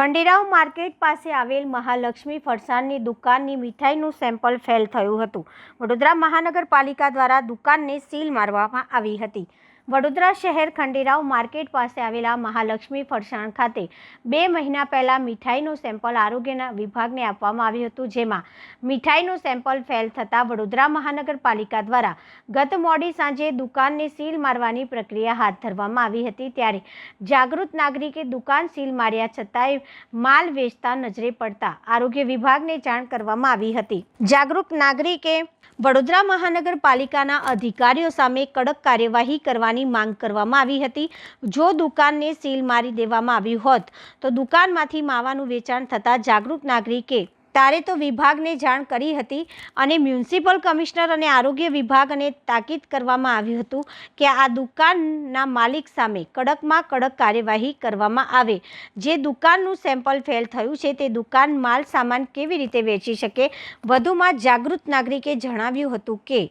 Khanderao market પાસે આવેલ મહાલક્ષ્મી ફરસાણની દુકાનની મીઠાઈનું સેમ્પલ ફેલ થયું હતું. વડોદરા મહાનગરપાલિકા દ્વારા દુકાનને સીલ મારવામાં આવી હતી. વડોદરા શહેર ખંડેરાવ માર્કેટ પાસે આવેલા મહાલક્ષ્મી ફરસાણ ખાતે બે મહિના પહેલાં મીઠાઈનું સેમ્પલ આરોગ્યના વિભાગને આપવામાં આવ્યું હતું, જેમાં મીઠાઈનું સેમ્પલ ફેલ થતાં વડોદરા મહાનગરપાલિકા દ્વારા ગત મોડી સાંજે દુકાનને સીલ મારવાની પ્રક્રિયા હાથ ધરવામાં આવી હતી. ત્યારે જાગૃત નાગરિકે દુકાન સીલ માર્યા છતાંય માલ વેચતા નજરે પડતા આરોગ્ય વિભાગને જાણ કરવામાં આવી હતી. જાગૃત નાગરિકે વડોદરા મહાનગરપાલિકાના અધિકારીઓ સામે કડક કાર્યવાહી કરવાની માંગ કરવામાં આવી હતી. જો દુકાનને સીલ મારી દેવામાં આવ્યું હોત, તો દુકાનમાંથી માવાનું વેચાણ થતાં જાગૃત નાગરિકે તારે તો વિભાગને જાણ કરી હતી અને મ્યુનિસિપલ કમિશનર અને આરોગ્ય વિભાગને તાકીદ કરવામાં આવ્યું હતું કે આ દુકાનના માલિક સામે કડકમાં કડક કાર્યવાહી કરવામાં આવે. જે દુકાનનું સેમ્પલ ફેલ થયું છે, તે દુકાન માલ સામાન કેવી રીતે વેચી શકે? વધુમાં જાગૃત નાગરિકે જણાવ્યું હતું કે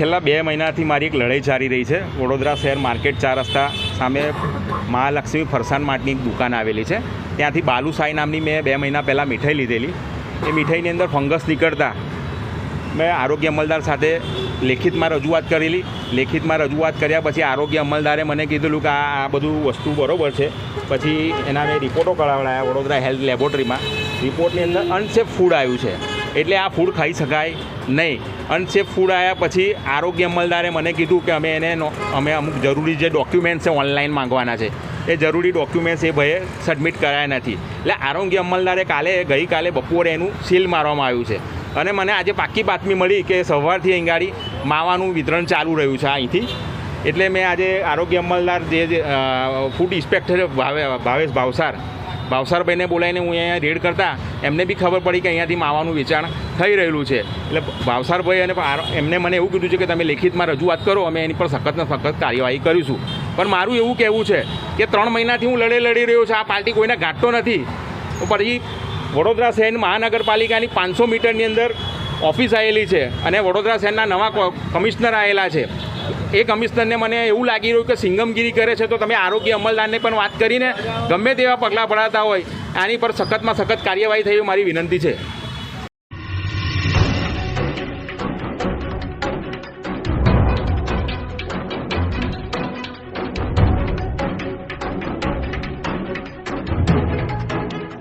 છેલ્લા બે મહિનાથી મારી એક લડાઈ ચાલી રહી છે. વડોદરા શહેર માર્કેટ ચાર રસ્તા સામે મહાલક્ષ્મી ફરસાણ માટની એક દુકાન આવેલી છે. ત્યાંથી બાલુસાઈ નામની મેં બે મહિના પહેલાં મીઠાઈ લીધેલી. એ મીઠાઈની અંદર ફંગસ નીકળતા મેં આરોગ્ય અમલદાર સાથે લેખિતમાં રજૂઆત કરેલી. લેખિતમાં રજૂઆત કર્યા પછી આરોગ્ય અમલદારે મને કીધેલું કે આ આ બધું વસ્તુ બરોબર છે. પછી એના મેં રિપોર્ટો કરાવડાયા વડોદરા હેલ્થ લેબોરેટરીમાં. રિપોર્ટની અંદર અનસેફ ફૂડ આવ્યું છે. એટલે આ ફૂડ ખાઈ શકાય નહીં. અનસેફ ફૂડ આવ્યા પછી આરોગ્ય અમલદારે મને કીધું કે અમે એને અમે અમુક જરૂરી જે ડોક્યુમેન્ટ્સ છે ઓનલાઈન માંગવાના છે એ જરૂરી ડોક્યુમેન્ટ્સ એ ભાઈએ સબમિટ કરાયા નથી. એટલે આરોગ્ય અમલદારે કાલે ગઈકાલે બપોરે એનું સીલ મારવામાં આવ્યું છે. અને મને આજે પાકી બાતમી મળી કે સવારથી અહીં ગાડી માવાનું વિતરણ ચાલુ રહ્યું છે અહીંથી. એટલે મેં આજે આરોગ્ય અમલદાર જે, ફૂડ ઇન્સ્પેક્ટર ભાવે ભાવેશ ભાવસાર ભાવસારભાઈને બોલાવીને હું અહીંયા રેડ કરતા, એમને બી ખબર પડી કે અહીંયાથી માવાનું વેચાણ થઈ રહેલું છે. એટલે ભાવસારભાઈ અને એમને મને એવું કીધું છે કે તમે લેખિતમાં રજૂઆત કરો, અમે એની પર સખતને સખત કાર્યવાહી કરીશું. પણ મારું એવું કહેવું છે કે ત્રણ મહિનાથી હું લડે લડી રહ્યો છું, આ પાર્ટી કોઈને ગાંઠતો નથી. તો પછી વડોદરા શહેર મહાનગરપાલિકાની પાંચસો મીટરની અંદર ઓફિસ આવેલી છે અને વડોદરા શહેરના નવા કમિશનર આવેલા છે. એ કમિશનરને મને એવું લાગી રહ્યું કે સિંગમગીરી કરે છે તો તમે આરોગ્ય અમલદારને પણ વાત કરીને ગમે તેવા પગલાં પડાતા હોય, આની પર સખતમાં સખત કાર્યવાહી થઈ મારી વિનંતી છે.